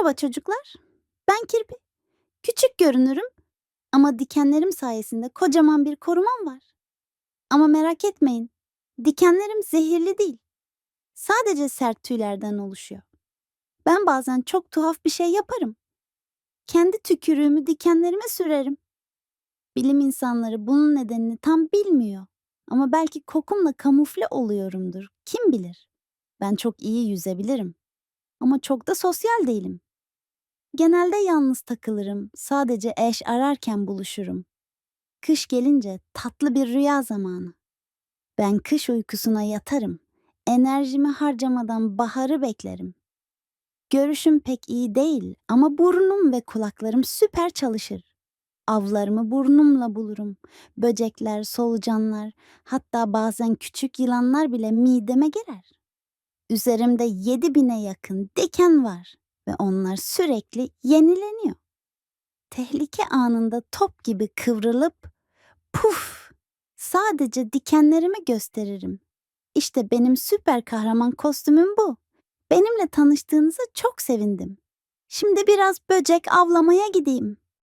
Merhaba çocuklar. Ben Kirpi. Küçük görünürüm ama dikenlerim sayesinde kocaman bir korumam var. Ama merak etmeyin. Dikenlerim zehirli değil. Sadece sert tüylerden oluşuyor. Ben bazen çok tuhaf bir şey yaparım. Kendi tükürüğümü dikenlerime sürerim. Bilim insanları bunun nedenini tam bilmiyor. Ama belki kokumla kamufle oluyorumdur. Kim bilir? Ben çok iyi yüzebilirim. Ama çok da sosyal değilim. Genelde yalnız takılırım. Sadece eş ararken buluşurum. Kış gelince tatlı bir rüya zamanı. Ben kış uykusuna yatarım. Enerjimi harcamadan baharı beklerim. Görüşüm pek iyi değil ama burnum ve kulaklarım süper çalışır. Avlarımı burnumla bulurum. Böcekler, solucanlar, hatta bazen küçük yılanlar bile mideme girer. Üzerimde yedi bine yakın diken var ve onlar sürekli yenileniyor. Tehlike anında top gibi kıvrılıp puf sadece dikenlerimi gösteririm. İşte benim süper kahraman kostümüm bu. Benimle tanıştığınıza çok sevindim. Şimdi biraz böcek avlamaya gideyim.